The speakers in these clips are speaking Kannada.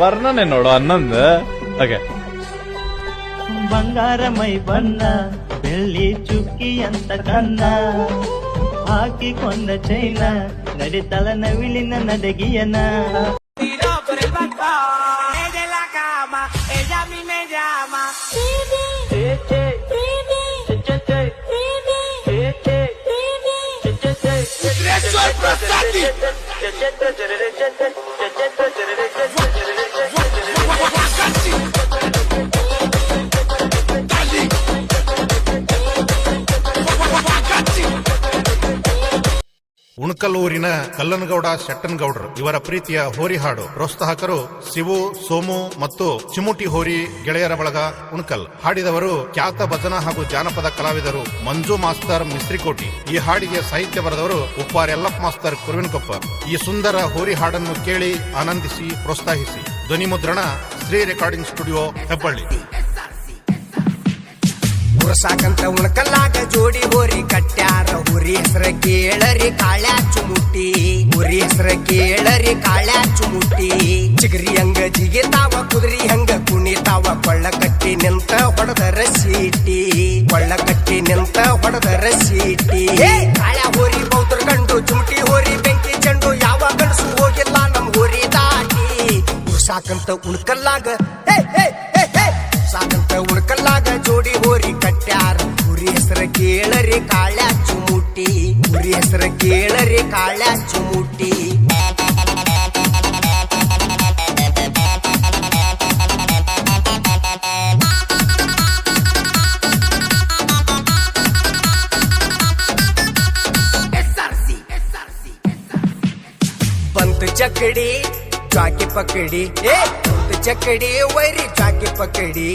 வர்ணன் என்னோட அண்ணன் ಬಂಗಾರ ಮೈ ಬಣ್ಣ ಬೆಳ್ಳಿ ಚುಕ್ಕಿ ಅಂತ ಕನ್ನ ಹಾಕಿಕೊಂಡ ಚೈನ ನಡಿತಲ ನವಿಲಿನ ನಡಗಿಯನ ಪ್ರಸಾದಿ ಉಣಕಲ್ಲೂರಿನ ಕಲ್ಲನಗೌಡ ಶೆಟ್ಟನಗೌಡರು. ಇವರ ಪ್ರೀತಿಯ ಹೋರಿ ಹಾಡು ಪ್ರೋತ್ಸಾಹಕರು ಶಿವು, ಸೋಮು ಮತ್ತು ಚಿಮುಟಿ ಹೋರಿ ಗೆಳೆಯರ ಬಳಗ ಉಣಕಲ್ ಹಾಡಿದವರು ಖ್ಯಾತ ಭಜನ ಹಾಗೂ ಜಾನಪದ ಕಲಾವಿದರು ಮಂಜು ಮಾಸ್ತರ್ ಮಿಸ್ತ್ರಿಕೋಟಿ. ಈ ಹಾಡಿಗೆ ಸಾಹಿತ್ಯ ಬರೆದವರು ಉಪ್ಪಾರ್ ಯಲ್ಲಪ್ಪ ಮಾಸ್ತರ್ ಕುರುವಿನಕೊಪ್ಪ. ಈ ಸುಂದರ ಹೋರಿ ಹಾಡನ್ನು ಕೇಳಿ ಆನಂದಿಸಿ ಪ್ರೋತ್ಸಾಹಿಸಿ ಧ್ವನಿ ಮುದ್ರಣ ಶ್ರೀ ರೆಕಾರ್ಡಿಂಗ್ ಸ್ಟುಡಿಯೋ ಹೆಬ್ಬಳ್ಳಿ. ಸಾಕಂತ ಉಣಕಲ್ಲಾಗ ಜೋಡಿ ಹೋರಿ ಹುರಿ ಹೆಸರ ಕೇಳರಿ ಕಾಳ್ಯಾ ಚುಮುಟಿ ಹುರಿ ಹೆಸರ ಕೇಳರಿ ಕಾಳ್ಯಾ ಚುಮುಟ್ಟಿ ಚಿಗರಿ ಹಂಗ ಜಿಗಿತಾವ, ಕುದುರಿ ಹಂಗ ಕುಣಿತಾವ. ಕೊಳ್ಳ ಕಟ್ಟಿ ನಿಂತ ಹೊಡೆದರ ಸೀಟಿ. ಕೊಳ್ಳ ಕಟ್ಟಿ ನಿಂತ ಹೊಡೆದರ ಸೀಟಿ. ಕಾಳ್ಯಾ ಹೋರಿ ಬೌದ್ರ ಗಂಡು, ಚುಮಟಿ ಹೋರಿ ಬೆಂಕಿ ಚೆಂಡು, ಯಾವ ಗಂಡಸು ಹೋಗಿಲ್ಲ ನಮ್ ಹೋರಿ ದಾಟಿ. ಉರ್ಸಾಕಂತ ಉಣಕಲ್ಲಾಗ रे पंत चकडी जाके पकड़ी ए पंत चकड़ी वैरी जाके पकड़ी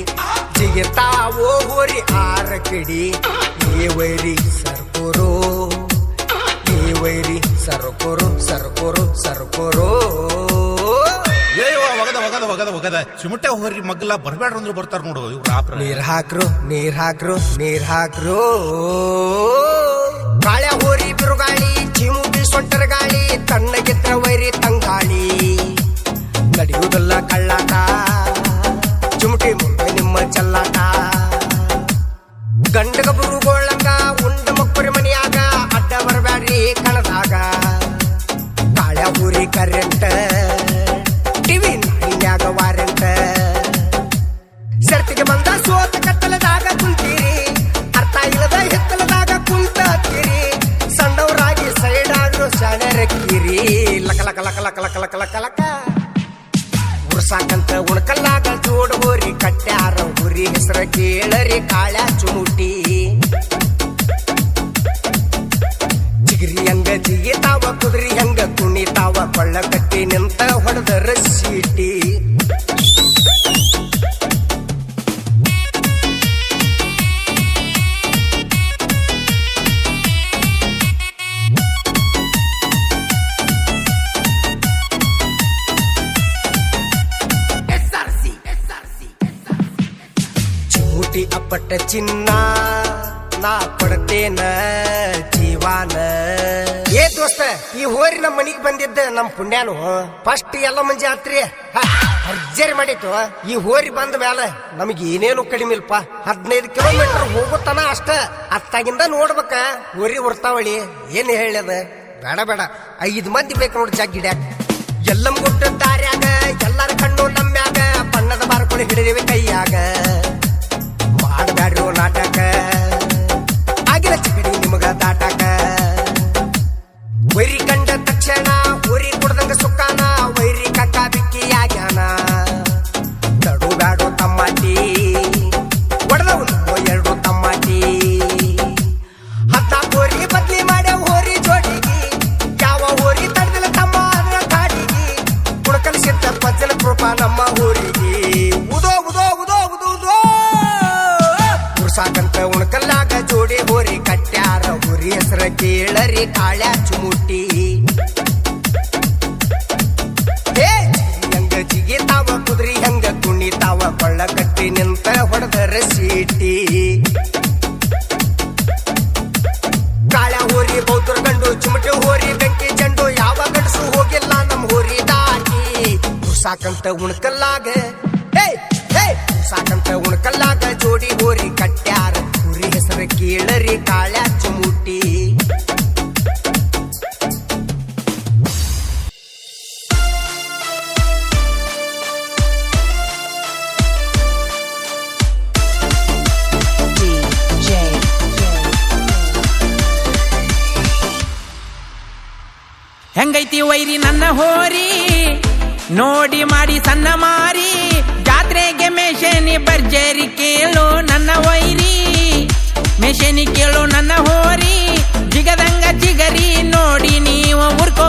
जिगता वो होरी आरकड़ी ये वैरी सरपुरो ವೈರಿ ಸರಕೊರು ಸರಕೊರು ಸರ್ಕೋರು ಒಗದ ಒಗದ ಒಗದ ಒಗದ. ಚಿಮುಟೆ ಹೋರಿ ಮಗ್ಲ ಬರ್ಬೇಡ್ರ ಅಂದ್ರೆ ಬರ್ತಾರ ನೋಡು ಇವ್ರ ಆಪ್ರ ನೀರ್ ಹಾಕ್ರು ನೀರ್ ಹಾಕ್ರು ನೀರ್ ಹಾಕ್ರು. ಕಾಳ್ಯ ಹೋರಿ ಬಿರುಗಾಳಿ ಚಿಮುಟಿ ಸೊಂಟರ ಗಾಳಿ ತಣ್ಣಗಿದ್ರ ವೈರಿ ತಂಗಾಳಿ. ನಡೆಯುವುದಲ್ಲ ಸೋತ ಕತ್ತಲದಾಗ ಕುಂತೀರಿ. ಅರ್ಥ ಇಲ್ಲದ ಹಿತ್ತಲದಾಗ ಕುಂತೀರಿ ಸಣ್ಣವರಾಗಿ ಸೈಡ್ ಆದ್ರು ಶಾಣೆರಕ್ಕಿರಿ ಲಕ ಲಕ ಲಕ ಲಕ ಲಕ ಲಕ ಲಕ ಲಕ. ಉರ್ಸಾಕಂತ ಉಣಕಲ್ಲಾಗ ಜೋಡ್ ಕಟ್ಟ್ಯಾರ ಕಟ್ಯಾರ ಹುರಿ ಹೆಸರ ಕೇಳರಿ ಕಾಳ ಚುಮುಟಿ. ಜಿಗರಿ ಹಂಗ ಜಿಗಿತಾವ ಕುದುರಿ ಹಂಗ ಕುಣಿತಾವ ಕೊಳ್ಳ ಕಟ್ಟಿ ನಿಂತ ಹೊಡೆದರ ಸೀಟಿ. ಅಪ್ಪಟ ಚಿನ್ನ, ನಾ ಕೊಡ್ತೇನ ಜೀವಾನ. ಏ ದೋಸ್ತ, ಈ ಹೋರಿ ನಮ್ಮ ಮನಿಗ್ ಬಂದಿದ್ದ ನಮ್ ಪುಣ್ಯಾನು ಫಸ್ಟ್ ಎಲ್ಲ ಮಂಜಿ ಆತ್ರಿ ಅರ್ಜರಿ ಮಾಡಿತ್ತು ಈ ಹೋರಿ ಬಂದ ಮೇಲೆ ನಮಗೆ ಏನೇನು ಕಡಿಮೆ ಇಲ್ಪ ಹದಿನೈದು ಕಿಲೋಮೀಟರ್ ಹೋಗುತ್ತಾನ ಅಷ್ಟ. ಅತ್ತಾಗಿಂದ ನೋಡ್ಬೇಕ, ಹೋರಿ ಉರ್ತಾವಳಿ ಏನ್ ಹೇಳ್ಯದ ಬೇಡ ಬೇಡ. ಐದು ಮಂದಿ ಬೇಕು ನೋಡಿ ಜಾಗ ಗಿಡ ಎಲ್ಲಂ ಗುಡ್ಡ ದಾರ್ಯಾಗ, ಎಲ್ಲರ ಕಣ್ಣು ನಮ್ಮ್ಯಾಗ, ಬಣ್ಣದ ಬಾರ್ಕೊಂಡು ಹಿಡಿದೇವೆ ಕೈಯಾಗ. ನಾಟಕ. ಉರ್ಸಾಕಂತ ಉಣಕಲ್ಲಾಗ ಜೋಡಿ ಹೋರಿ ಕಟ್ಯಾರ ಹುರಿ ಹೆಸರ ಕೇಳರಿ ಕಾಳ್ಯ ಚುಮುಟಿ ಹೆಂಗ ಜಿಗಿತಾವ ಕುದ್ರಿ, ಹೆಂಗ ಕುಣಿತಾವ ಕೊಳ್ಳ ಕಟ್ಟಿ ನಿಂತ ಹೊಡೆದರ ಸೀಟಿ. ಕಾಳ್ಯ ಹೋರಿ ಬೌದ್ರ ಗಂಡು, ಚಿಮಟೆ ಹೋರಿ ಬೆಂಕಿ ಚೆಂಡು, ಯಾವ ಗಂಡಸು ಹೋಗಿಲ್ಲ ನಮ್ ಹೋರಿ ದಾಟಿ. ಸಾಕಂತ ಉಣ್ಕಲ್ಲಾಗ ಸಾಕಂತ ಉಣ್ಕಲ್ಲಾಗ ಜೋಡಿ ಹೋರಿ ಕಟ್ಟ್ಯಾರ ಕುರಿ ಹೆಸರು ಕೇಳರಿ ಕಾಳ್ಯಾ ಚುಮುಟಿ ಹೆಂಗೈತಿ ವೈರಿ ನನ್ನ ಹೋರಿ? ನೋಡಿ ಮಾಡಿ ಸಣ್ಣ ಮಾರಿ. ಜಾತ್ರೆಗೆ ಮೇಷನಿ ಬರ್ಜರಿ ಕೇಳು ನನ್ನ ವೈರಿ. ಮೇಷನಿ ಕೇಳು ನನ್ನ ಹೋರಿ. ಜಿಗದಂಗ ಜಿಗರಿ ನೋಡಿ ನೀವು ಉರ್ಕೋ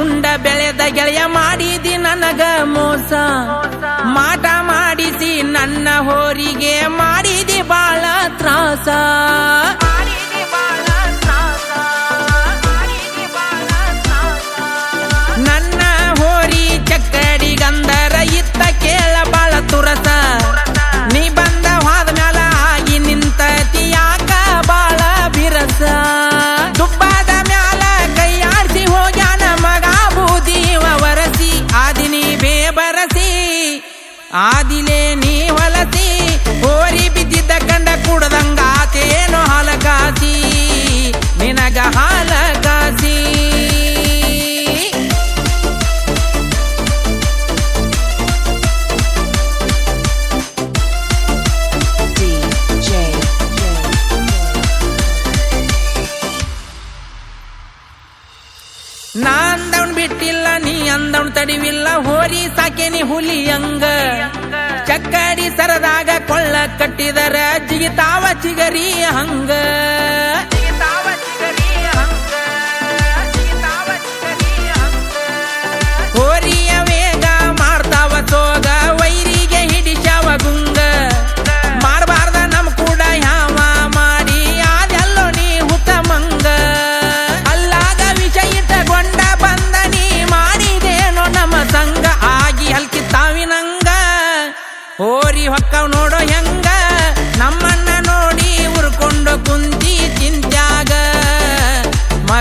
ಉಂಡ ಬೆಳೆದ ಗೆಳೆಯ ಮಾಡಿದಿ ನನಗ ಮೋಸ. ತಡಿವಿಲ್ಲ ಹೋರಿ ಸಾಕೇನಿ ಹುಲಿ ಹಂಗ ಚಕ್ಕಡಿ ಸರದಾಗ ಕೊಳ್ಳ ಕಟ್ಟಿದರ ಜಿಗಿತಾವ ಚಿಗರಿ ಹಂಗ.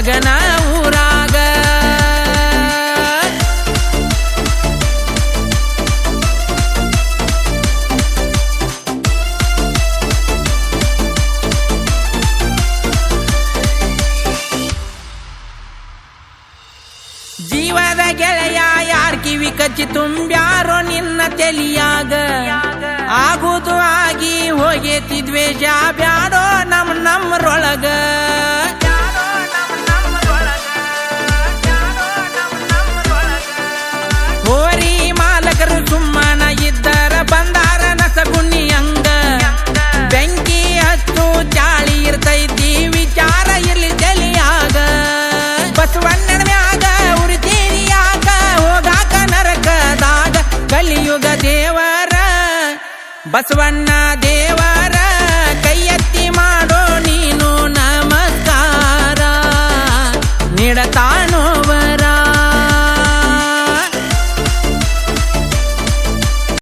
ಮಗನ ಊರಾಗ. ಜೀವದ ಗೆಳೆಯ ಯಾರ್ ಕಿವಿ ಕಚ್ಚಿ ತುಂಬ್ಯಾರೋ ನಿನ್ನ ತೆಲಿಯಾಗ. ಆಗುದು ಆಗಿ ಹೋಗೇತಿ ದ್ವೇಷ ಬ್ಯಾಡೋ ನಮ್ ನಮ್ಮರೊಳಗ ಬಸವಣ್ಣ ದೇವರ ಕೈಯತ್ತಿ ಮಾಡೋ ನೀನು ನಮಸ್ಕಾರ. ನೀಡತಾ